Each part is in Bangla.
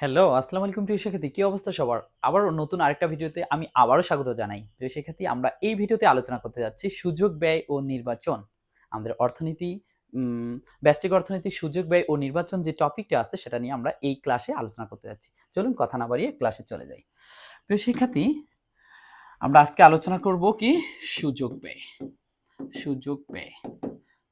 হ্যালো, আসসালামু আলাইকুম প্রিয় শিক্ষার্থী, কি অবস্থা সবার? আবার নতুন আরেকটা ভিডিওতে আমি আবারও স্বাগত জানাই। প্রিয় শিক্ষার্থী, আমরা এই ভিডিওতে আলোচনা করতে যাচ্ছি সুযোগ ব্যয় ও নির্বাচন। আমাদের অর্থনীতি ব্যষ্টিক অর্থনীতি, সুযোগ ব্যয় ও নির্বাচন যে টপিকটা আছে সেটা নিয়ে আমরা এই ক্লাসে আলোচনা করতে যাচ্ছি। চলুন কথা না বাড়িয়ে ক্লাসে চলে যাই। প্রিয় শিক্ষার্থী, আমরা আজকে আলোচনা করব কি? সুযোগ ব্যয়। সুযোগ ব্যয়।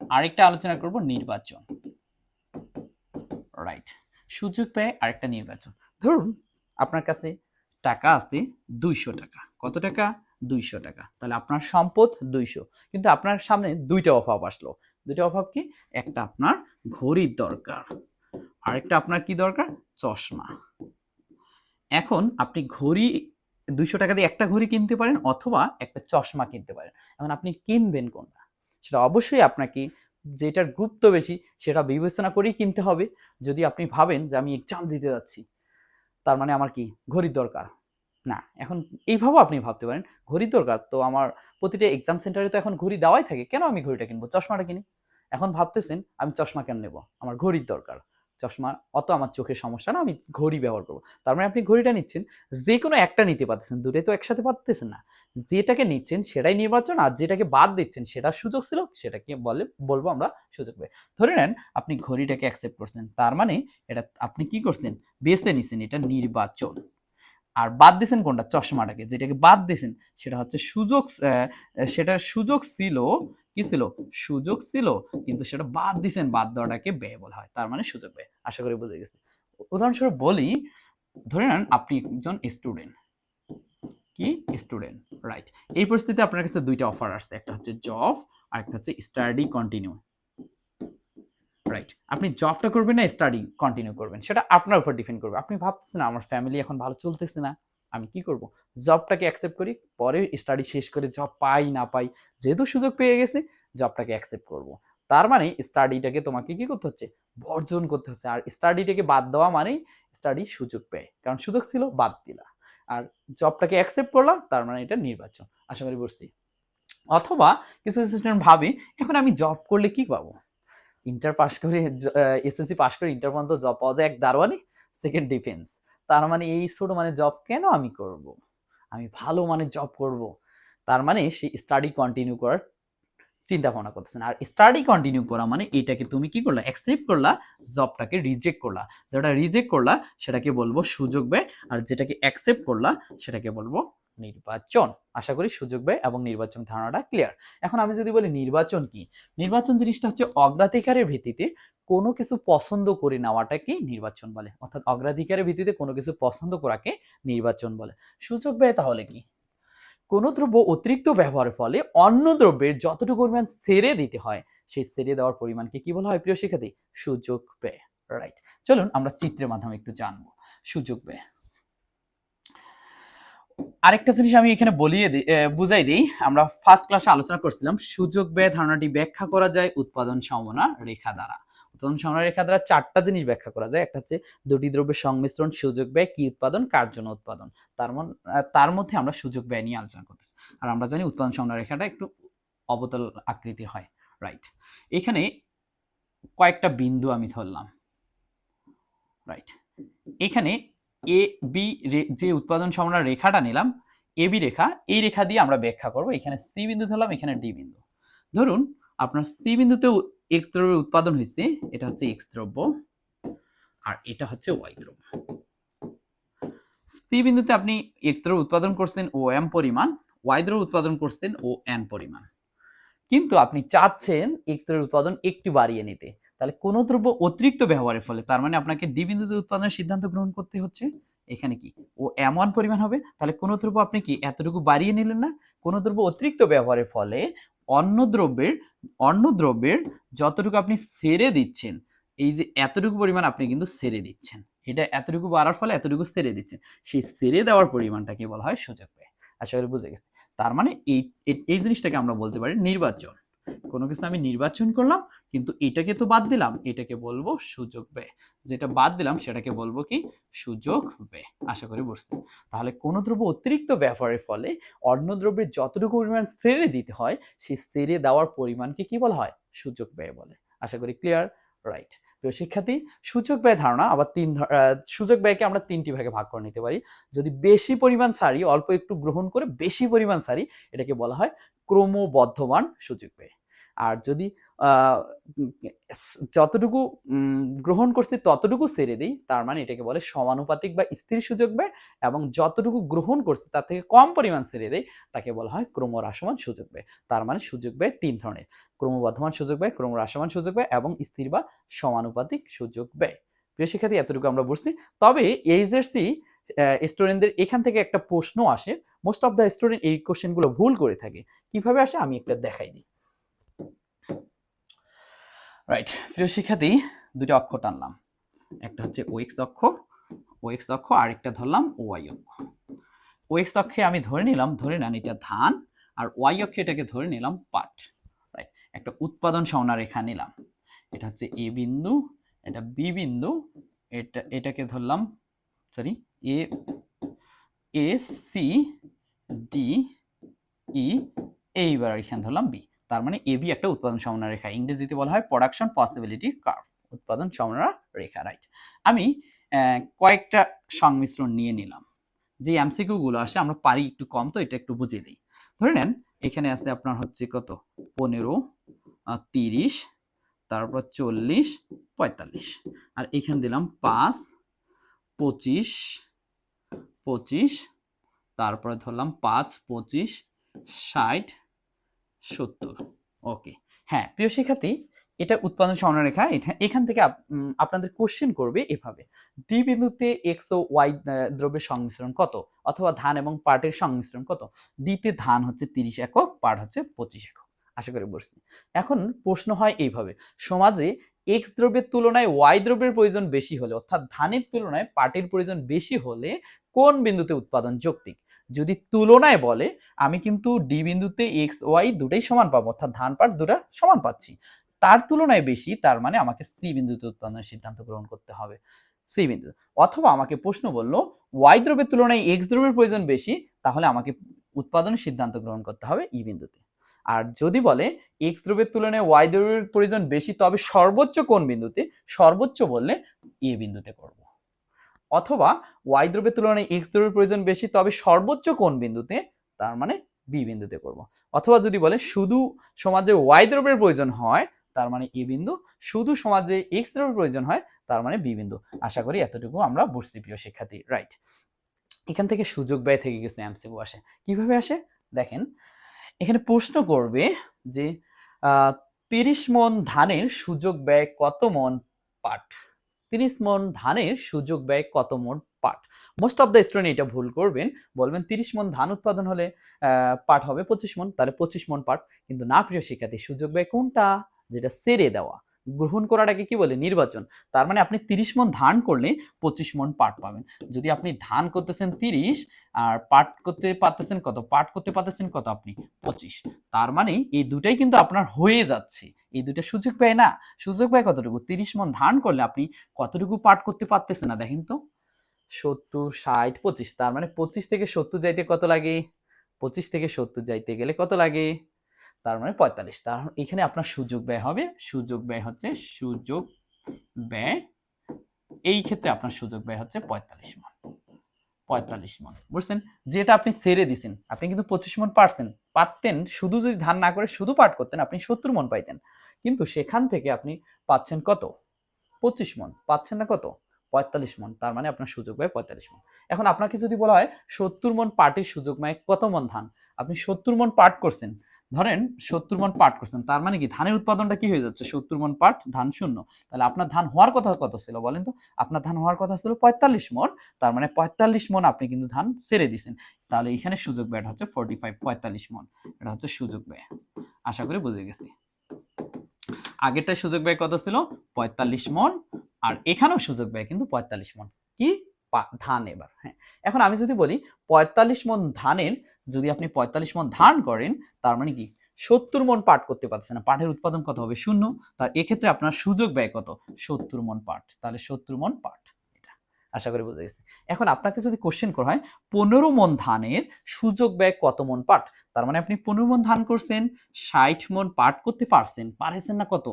আরেকটা আলোচনা করব নির্বাচন। রাইট সুযোগ পায় আরেকটা নির্বাচন। ধরুন আপনার কাছে টাকা আছে দুইশো টাকা। কত টাকা? দুইশো টাকা। তাহলে আপনার সম্পদ দুইশো। কিন্তু আপনার সামনে দুইটা অভাব আসলো। দুইটা অভাব কি? একটা আপনার ঘড়ির দরকার। আরেকটা আপনার কি দরকার? চশমা। এখন আপনি ঘড়ি দুইশো টাকা দিয়ে একটা ঘড়ি কিনতে পারেন অথবা একটা চশমা কিনতে পারেন। এখন আপনি কিনবেন কোনটা? সেটা অবশ্যই আপনাকে যেটার গুরুত্ব বেশি, সেটা বিবেচনা করেই কিনতে হবে। যদি আপনি ভাবেন যে আমি এক্সাম দিতে যাচ্ছি, তার মানে আমার কি ঘড়ির দরকার? না, এখন এইভাবেও আপনি ভাবতে পারেন, ঘড়ির দরকার। তো আমার প্রতিটা এক্সাম সেন্টারে তো এখন ঘড়ি দেওয়াই থাকে, কেন আমি ঘড়িটা কিনবো? চশমাটা কিনি। এখন ভাবতেছেন, আমি চশমা কেন নেব? আমার ঘড়ির দরকার। চশমা, অত আমার চোখের সমস্যা না, আমি ঘড়ি ব্যবহার করব। তার মানে আপনি ঘড়িটা নিচ্ছেন, যে কোনো একটা নিতে পারতেছেন, দূরে তো একসাথে পারতেছেন না। যেটাকে নিচ্ছেন সেটাই নির্বাচন, আর যেটাকে বাদ দিচ্ছেন সেটা সুযোগ ছিল, সেটাকে বলে, বলব আমরা সুযোগ পেয়ে। ধরে নেন আপনি ঘড়িটাকে অ্যাকসেপ্ট করছেন, তার মানে এটা আপনি কি করছেন? বেছে নিছেন, এটা নির্বাচন। আর বাদ দিছেন কোনটা? চশমাটাকে। যেটাকে বাদ দিছেন সেটা হচ্ছে সুযোগ সেটার সুযোগ ছিল, কি ছিল? সুযোগ ছিল, কিন্তু সেটা বাদ দিছেন বাদ দেওয়াটাকে ব্যয় বলা হয়। তার মানে সুযোগ ব্যয়। আশা করি বুঝে গেছে উদাহরণস্বরূপ বলি, ধরে নেন আপনি একজন স্টুডেন্ট কি? স্টুডেন্ট রাইট এই পরিস্থিতিতে আপনার কাছে দুইটা অফার আসছে। একটা হচ্ছে জব আর একটা হচ্ছে স্টাডি কন্টিনিউ রাইট আপনি জবটা করবেন না স্টাডি কন্টিনিউ করবেন। সেটা আপনার উপর ডিপেন্ড করবে। আপনি ভাবতেছেন, আমার ফ্যামিলি এখন ভালো চলতেছে না, আমি কি করব? জবটাকে অ্যাকসেপ্ট করি, পরে স্টাডি শেষ করে জব পাই, না পাই, যেহেতু সুযোগ পেয়ে গেছে জবটাকে অ্যাকসেপ্ট করব। তার মানে স্টাডিটাকে তোমাকে কি করতে হচ্ছে? বর্জন করতে হচ্ছে। আর স্টাডিটাকে বাদ দেওয়া মানেই স্টাডি সুযোগ পেয়ে। কারণ সুযোগ ছিল, বাদ দিলা। আর জবটাকে অ্যাকসেপ্ট করলাম, তার মানে এটা নির্বাচন। আশা করি বুঝছি। অথবা কিছু স্টুডেন্ট ভাবে, এখন আমি জব করলে কি পাবো? ইন্টার পাস করে এসএসসি পাস করে ইন্টার পর্যন্ত জব পাওয়া যায়, এক দারোয়ানি সেকেন্ড ডিফেন্স তার মানে এই ছোট মানে জব কেন আমি করব? আমি ভালো মানে জব করব। তার মানে সে স্টাডি কন্টিনিউ করার চিন্তা ভাবনা করতেছেন। আর স্টাডি কন্টিনিউ করা মানে এটাকে তুমি কি করলা? অ্যাকসেপ্ট করলা জবটাকে রিজেক্ট করলা। যেটা রিজেক্ট করলা, সেটাকে বলব সুযোগ ব্যয়। আর যেটাকে অ্যাকসেপ্ট করলা, সেটাকে বলব নির্বাচন। আশা করি সুযোগ ব্যয় এবং নির্বাচন ধারণাটা ক্লিয়ার এখন আমি যদি বলি নির্বাচন কি? নির্বাচন জিনিসটা হচ্ছে অগ্রাধিকারের ভিত্তিতে কোনো কিছু পছন্দ করে নেওয়াটাকে নির্বাচন বলে। অর্থাৎ অগ্রাধিকারের ভিত্তিতে কোনো কিছু পছন্দ করাকে নির্বাচন বলে। সুযোগ ব্যয় তাহলে কি? কোনো দ্রব্য অতিরিক্ত ব্যবহারের ফলে অন্য দ্রব্যের যতটুকু পরিমাণ ছেড়ে দিতে হয়, সেই ছেড়ে দেওয়ার পরিমাণকে কি বলা হয় প্রিয় শিক্ষার্থী? সুযোগ ব্যয় রাইট চলুন আমরা চিত্রের মাধ্যমে একটু জানব। সুযোগ ব্যয় আরেকটা জিনিস আমি এখানে বলিয়ে দিই বুঝাই দিই। আমরা ফার্স্ট ক্লাসে আলোচনা করছিলাম, সুযোগ ব্যয় ধারণাটি ব্যাখ্যা করা যায় উৎপাদন সমনা রেখা দ্বারা। উৎপাদন সমনা রেখা দ্বারা চারটা জিনিস ব্যাখ্যা করা যায়। একটা হচ্ছে দুটি দ্রব্যের সংমিশ্রণ, সুযোগ ব্যয়, কি উৎপাদন, কার জন্য উৎপাদন। তার তার মধ্যে আমরা সুযোগ ব্যয় নিয়ে আলোচনা করতেছি। আর আমরা জানি উৎপাদন সমনা রেখাটা একটু অবতল আকৃতির হয় রাইট এখানে কয়েকটা বিন্দু আমি ধরলাম রাইট এখানে এ বি যে উৎপাদন সমনা রেখাটা নিলাম এ বি রেখা, এই রেখা দিয়ে আমরা ব্যাখ্যা করব। এখানে সি বিন্দু ধরলাম, এখানে ডি বিন্দু। ধরুন, আপনার সি বিন্দুতে এক্স দ্রব্যের উৎপাদন হয়েছে, এটা হচ্ছে এক্স দ্রব্য, আর এটা হচ্ছে ওয়াই দ্রব্য। সি বিন্দুতে আপনি এক্স দ্রব্য উৎপাদন করছেন ও এম পরিমাণ ওয়াই দ্রব্য উৎপাদন করছেন ও এন পরিমাণ। কিন্তু আপনি চাচ্ছেন এক্স দ্রব্যের উৎপাদন একটু বাড়িয়ে নিতে। তাহলে কোন দ্রব্য অতিরিক্ত ব্যবহারের ফলে, তার মানে আপনাকে ডি বিন্দুতে উৎপাদনের সিদ্ধান্ত গ্রহণ করতে হচ্ছে, এখানে কি? ও এম ওয়ান পরিমাণ হবে, তাহলে কোন দ্রব্য আপনি কি এতটুকু বাড়িয়ে নিলেন না? কোন দ্রব্য অতিরিক্ত ব্যবহারের ফলে অন্য দ্রব্যের অন্য দ্রব্যের যতটুকু আপনি সেরে দিচ্ছেন, এই যে এতটুকু পরিমাণ আপনি কিন্তু সেরে দিচ্ছেন, এটা এতটুকু বাড়ার ফলে এতটুকু সেরে দিচ্ছেন, সেই সেরে দেওয়ার পরিমাণটাকে বলা হয় সুযোগ ব্যয়। আশা করি বুঝে গেছে তার মানে এই- এই জিনিসটাকে আমরা বলতে পারি নির্বাচন। কোনো কিছু আমি নির্বাচন করলাম, কিন্তু এটাকে তো বাদ দিলাম, এটাকে বলব সুযোগ ব্যয়। যেটা বাদ দিলাম, সেটাকে বলব কি? সুযোগ ব্যয়। আশা করি বুঝতে। তাহলে কোন দ্রব্য অতিরিক্ত ব্যবহারের ফলে অন্য দ্রব্যের যতটুকু পরিমাণ ছেড়ে দিতে হয়, সেই ছেড়ে দেওয়ার পরিমাণকে কি বলা হয়? সুযোগ ব্যয় বলে। আশা করি ক্লিয়ার রাইট প্রিয় শিক্ষার্থী সূচক ব্যয় ধারণা আবার তিন সূচক ব্যয়কে আমরা তিনটি ভাগে ভাগ করে নিতে পারি। যদি বেশি পরিমাণ সারি, অল্প একটু গ্রহণ করে বেশি পরিমাণ সারি, এটাকে বলা হয় ক্রমবর্ধমান সূচক ব্যয়। আর যদি যতটুকু গ্রহণ করছি ততটুকু ছেড়ে দিই, তার মানে এটাকে বলে সমানুপাতিক বা স্থির সুযোগ ব্যয় এবং যতটুকু গ্রহণ করছি তার থেকে কম পরিমাণ ছেড়ে দেয় তাকে বলা হয় ক্রমহ্রাসমান সুযোগ ব্যয়। তার মানে সুযোগ ব্যয় তিন ধরনের, ক্রমবর্ধমান সুযোগ ব্যয়, ক্রমহ্রাসমান সুযোগ ব্যয় এবং স্থির বা সমানুপাতিক সুযোগ ব্যয়। প্রিয় শিক্ষার্থী, এতটুকু আমরা বুঝছি। তবে এইচএসসি স্টুডেন্টদের এখান থেকে একটা প্রশ্ন আসে। মোস্ট অফ দ্য স্টুডেন্ট এই কোশ্চেনগুলো ভুল করে থাকে। কীভাবে আসে? আমি একটা দেখাই দিই। রাইট প্রিয় শিক্ষার্থী দুটো অক্ষ টানলাম। একটা হচ্ছে ওএক্স অক্ষ ওএক্স অক্ষ, আরেকটা ধরলাম ওয়াই অক্ষ। ওএক্স অক্ষে আমি ধরে নিলাম, ধরে নেন এটা ধান, আর ওয়াই অক্ষে এটাকে ধরে নিলাম পাট। রাইট একটা উৎপাদন সওনা রেখা নিলাম। এটা হচ্ছে এ বিন্দু, এটা বি বিন্দু, এটা, এটাকে ধরলাম sorry A A C D E এইবার এখানে ধরলাম বি তার মানে এ বি একটা উৎপাদন সমানা রেখা। ইংরেজিতে বলা হয় প্রোডাকশন পসিবিলিটি কার্ভ উৎপাদন সমানা রেখা রাইট আমি কয়েকটা সংমিশ্রণ নিয়ে নিলাম। যে এমসিকিউ গুলো আসে, আমরা পারি একটু কম, তো এটা একটু বুঝিয়ে দিই। ধরে নেন, এখানে আছে আপনার হচ্ছে কত? পনেরো তিরিশ, তারপর চল্লিশ, পঁয়তাল্লিশ। আর এখানে দিলাম পাঁচ, পঁচিশ পঁচিশ, তারপরে ধরলাম পাঁচ, পঁচিশ, ষাট সত্তর। ওকে হ্যাঁ প্রিয় শিক্ষার্থী, এটা উৎপাদন সরলরেখা এটা এখান থেকে আপনাদের কোশ্চেন করবে এভাবে। ডি বিন্দুতে এক্স ও ওয়াই দ্রব্যের সংমিশ্রণ কত? অথবা ধান এবং পাটের সংমিশ্রণ কত? ডিতে ধান হচ্ছে তিরিশ একক, পাট হচ্ছে পঁচিশ একক। আশা করি বুঝছি এখন প্রশ্ন হয় এইভাবে, সমাজে এক্স দ্রব্যের তুলনায় ওয়াই দ্রব্যের প্রয়োজন বেশি হলে, অর্থাৎ ধানের তুলনায় পাটের প্রয়োজন বেশি হলে কোন বিন্দুতে উৎপাদন যৌক্তিক? যদি তুলনায় বলে, আমি কিন্তু ডি বিন্দুতে এক্স, ওয়াই দুটাই সমান পাবো, অর্থাৎ ধান পাট দুটা সমান পাচ্ছি। তার তুলনায় বেশি, তার মানে আমাকে সি বিন্দুতে উৎপাদনের সিদ্ধান্ত গ্রহণ করতে হবে। সি বিন্দু। অথবা আমাকে প্রশ্ন বলল, ওয়াই দ্রব্যের তুলনায় এক্স দ্রব্যের প্রয়োজন বেশি, তাহলে আমাকে উৎপাদনের সিদ্ধান্ত গ্রহণ করতে হবে ই বিন্দুতে। আর যদি বলে, এক্স দ্রব্যের তুলনায় ওয়াই দ্রব্যের প্রয়োজন বেশি, তবে সর্বোচ্চ কোন বিন্দুতে? সর্বোচ্চ বললে এ বিন্দুতে করব। অথবা ওয়াই দ্রব্যের তুলনায় এক্স দ্রব্যের প্রয়োজন বেশি, তবে সর্বোচ্চ কোন বিন্দুতে? তার মানে বি বিন্দুতে করব। অথবা যদি বলে শুধু সমাজে ওয়াই দ্রব্যের প্রয়োজন হয়, তার মানে এ বিন্দু। শুধু সমাজে এক্স দ্রব্যের প্রয়োজন হয়, তার মানে বি বিন্দু। আশা করি এতটুকু আমরা বুঝতে প্রিয় শিক্ষার্থী। রাইট এখান থেকে সুযোগ ব্যয় থেকে গেছে এমসিকিউ আসে। কীভাবে আসে? দেখেন, এখানে প্রশ্ন করবে যে তিরিশ মন ধানের সুযোগ ব্যয় কত মন পাট? তিরিশ মন ধানের সুযোগ ব্যয় কত মন পাট? মোস্ট অফ দ্য স্টুডেন্ট এটা ভুল করবেন। বলবেন তিরিশ মন ধান উৎপাদন হলে পাট হবে পঁচিশ মন, তাহলে পঁচিশ মন পাট। কিন্তু না, প্রিয় শিক্ষার্থী, সুযোগ ব্যয় কোনটা? যেটা সেরে দেওয়া। গ্রহণ করাটাকে কি বলে? নির্বাচন। তার মানে আপনি তিরিশ মন ধান করলে পঁচিশ মন পাট পাবেন। যদি আপনি ধান করতেছেন তিরিশ, আর পাট করতে পারতেছেন কত? পাট করতে পারতেছেন কত আপনি? পঁচিশ। তার মানে এই দুটাই কিন্তু আপনার হয়ে যাচ্ছে। এই দুটা সুযোগ ব্যয় না। সুযোগ ব্যয় কতটুকু? তিরিশ মন ধান করলে আপনি কতটুকু পাঠ করতে পারতেছেন না দেখেন তো। সত্তর, ষাট, পঁচিশ, তার মানে পঁচিশ থেকে সত্তর যাইতে কত লাগে? পঁচিশ থেকে সত্তর যাইতে গেলে কত লাগে? তার মানে পঁয়তাল্লিশ। তার এখানে আপনার সুযোগ ব্যয় হবে। সুযোগ ব্যয় হচ্ছে, সুযোগ ব্যয়, এই ক্ষেত্রে আপনার সুযোগ ব্যয় হচ্ছে পঁয়তাল্লিশ মন। পঁয়তাল্লিশ মন। বুঝছেন? যেটা আপনি সেরে দিছেন, আপনি কিন্তু পঁচিশ মন পারছেন। পারতেন, শুধু যদি ধান না করে শুধু পাট করতেন, আপনি সত্তর মন পাইতেন। কিন্তু সেখান থেকে আপনি পাচ্ছেন কত? পঁচিশ মন। পাচ্ছেন না কত? পঁয়তাল্লিশ মন। তার মানে আপনার সুযোগ পায় পঁয়তাল্লিশ মন। এখন আপনাকে যদি বলা হয় সত্তর মন পাটের সুযোগ ব্যয় কত মন ধান? আপনি সত্তর মন পাট করছেন। ধরেন সত্তর মন পাট করছেন, তার মানে কি? ধানের উৎপাদনটা কি হয়ে যাচ্ছে? সত্তর মন পাট, ধান শূন্য। তাহলে আপনার ধান হওয়ার কথা কত ছিল বলেন তো? আপনার ধান হওয়ার কথা ছিল পঁয়তাল্লিশ মন তার মানে পঁয়তাল্লিশ মন আপনি কিন্তু ধান ছেড়ে দিছেন। তাহলে এখানে সুযোগ ব্যয় হচ্ছে ফোর্টি ফাইভ পঁয়তাল্লিশ মন এটা হচ্ছে সুযোগ ব্যয়। আশা করি বুঝে গেছি। আগেরটার সুযোগ ব্যয় কত ছিল? পঁয়তাল্লিশ মন আর এখানেও সুযোগ ব্যয় কিন্তু পঁয়তাল্লিশ মন কি? ধান এবার হ্যাঁ। এখন আমি যদি বলি, পঁয়তাল্লিশ মন ধানের যদি আপনি পঁয়তাল্লিশ মন ধান করেন, তার মানে কি? সত্তর মন পাট করতে পারছেন না। পাটের উৎপাদন কত হবে? শূন্য। তার এক্ষেত্রে আপনার সুযোগ ব্যয় কত? সত্তর মন পাট তাহলে সত্তর মন পাট আশা করি বুঝে গেছি এখন আপনাকে যদি কোশ্চেন করা হয়, পনেরো মন ধানের সুযোগ ব্যয় কত মন পাট তার মানে আপনি পনেরো মন ধান করছেন, ষাট মন পাট করতে পারছেন, পারেছেন না কত?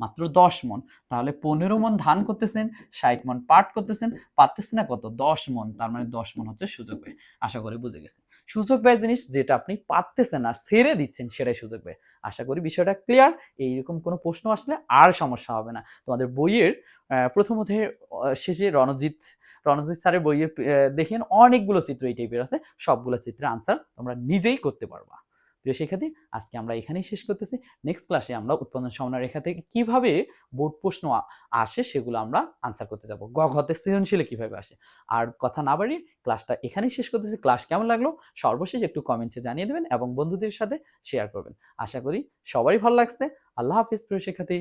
মাত্র দশ মন। তাহলে পনেরো মন ধান করতেছেন ষাট মন পাট করতেছেন পারতেছেন না কত? দশ মন। তার মানে দশ মন হচ্ছে সুযোগ ব্যয়। আশা করি বুঝে গেছেন। সুযোগ ব্যয় জিনিস যেটা আপনি পারতেছেন না ছেড়ে দিচ্ছেন সেটাই সুযোগ ব্যয়। আশা করি বিষয়টা ক্লিয়ার এইরকম কোনো প্রশ্ন আসলে আর সমস্যা হবে না। তোমাদের বইয়ের আহ, প্রথম অধ্যায়ের আহ, শেষে রণজিৎ রণজিৎ স্যারের বইয়ের দেখেন অনেকগুলো চিত্র এই টাইপের আছে। সবগুলো চিত্রের আনসার তোমরা নিজেই করতে পারবা। প্রিয় শিক্ষার্থী, আজকে আমরা এখানেই শেষ করতেছি। নেক্সট ক্লাসে আমরা উৎপাদন সমন্বয় রেখা থেকে কীভাবে বোর্ড প্রশ্ন আসে সেগুলো আমরা আনসার করতে যাব। গ ঘতে সৃজনশীলে কীভাবে আসে। আর কথা না বাড়িয়ে ক্লাসটা এখানেই শেষ করতেছি। ক্লাস কেমন লাগল সর্বশেষ একটু কমেন্টসে জানিয়ে দেবেন এবং বন্ধুদের সাথে শেয়ার করবেন। আশা করি সবারই ভালো লাগছে। আল্লাহ হাফিজ প্রিয় শিক্ষার্থী।